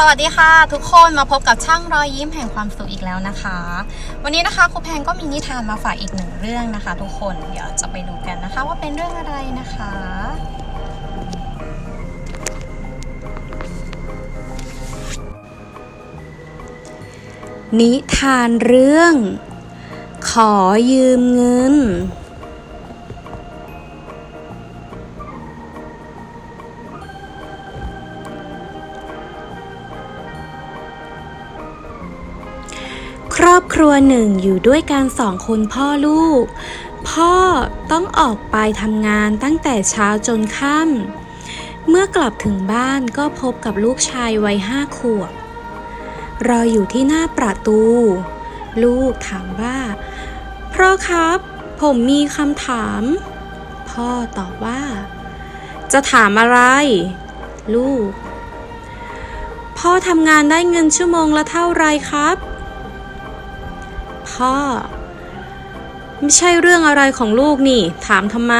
สวัสดีค่ะ ทุกคนมาพบกับช่างรอยยิ้มแห่งความสุขอีกแล้วนะคะ วันนี้นะคะครูแพงก็มีนิทานมาฝากอีกหนึ่งเรื่องนะคะ ทุกคนเดี๋ยวจะไปดูกันนะคะ ว่าเป็นเรื่องอะไรนะคะ นิทานเรื่อง ขอยืมเงิน ครอบครัวหนึ่งอยู่ด้วยกันสองคนพ่อลูก พ่อต้องออกไปทำงานตั้งแต่เช้าจนค่ำเมื่อกลับถึงบ้านก็พบกับลูกชายวัยห้าขวบรออยู่ที่หน้าประตู ลูกถามว่า พ่อครับ ผมมีคำถาม พ่อตอบว่า จะถามอะไร ลูก พ่อทำงานได้เงินชั่วโมงละเท่าไรครับ พ่อ ไม่ใช่เรื่องอะไรของลูกนี่ ถามทำไม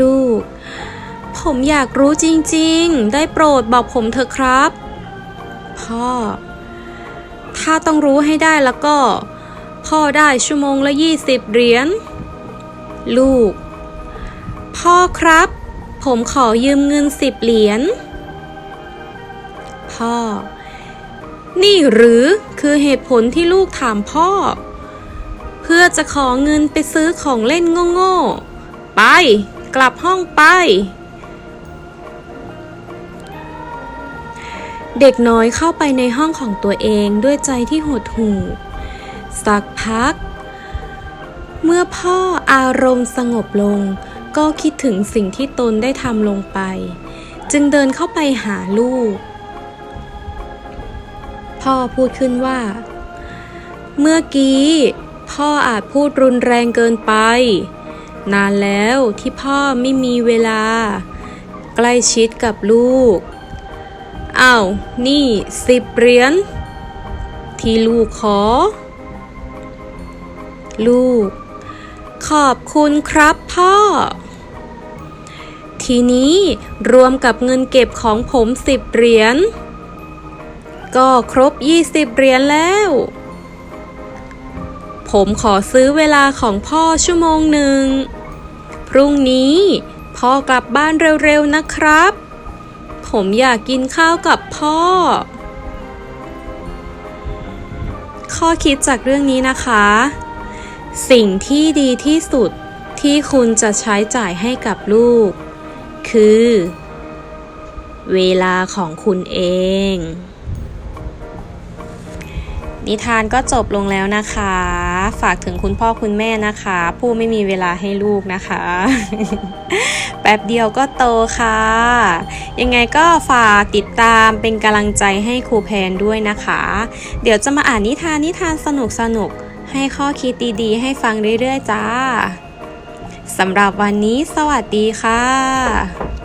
ลูก ผมอยากรู้จริงๆ ได้โปรดบอกผมเถอะครับ พ่อ ถ้าต้องรู้ให้ได้แล้วก็ พ่อได้ชั่วโมงละยี่สิบเหรียญ ลูก พ่อครับ ผมขอยืมเงินสิบเหรียญ พ่อ นี่หรือคือเหตุผลที่ลูกถามพ่อ เพื่อจะขอเงินไปซื้อของเล่นโง่ๆ ไป กลับห้องไป เด็กน้อยเข้าไปในห้องของตัวเองด้วยใจที่หดหู่ สักพัก เมื่อพ่ออารมณ์สงบลง ก็คิดถึงสิ่งที่ตนได้ทำลงไป จึงเดินเข้าไปหาลูก พ่อพูดขึ้นว่า เมื่อกี้ พ่ออาจพูดรุนแรงเกินไป นานแล้วที่พ่อไม่มีเวลา ใกล้ชิดกับลูกอ้าวนี่สิบเหรียญที่ลูกขอ ลูก ขอบคุณครับพ่อ ทีนี้รวมกับเงินเก็บของผมสิบเหรียญ ก็ครบ 20 เหรียญแล้ว ผมขอซื้อเวลาของพ่อชั่วโมงหนึ่ง พรุ่งนี้พ่อกลับบ้านเร็วๆนะครับ ผมอยากกินข้าวกับพ่อ ข้อคิดจากเรื่องนี้นะคะ สิ่งที่ดีที่สุดที่คุณจะใช้จ่ายให้กับลูก คือ เวลาของคุณเอง นิทานก็จบลงแล้วนะคะ ฝากถึงคุณพ่อคุณแม่นะคะ ผู้ไม่มีเวลาให้ลูกนะคะ แป๊บเดียวก็โตค่ะ ยังไงก็ฝากติดตามเป็นกำลังใจให้ครูแพนด้วยนะคะ เดี๋ยวจะมาอ่านนิทานนิทานสนุกสนุกให้ข้อคิดดีๆ ให้ฟังเรื่อยๆจ้าสำหรับวันนี้สวัสดีค่ะ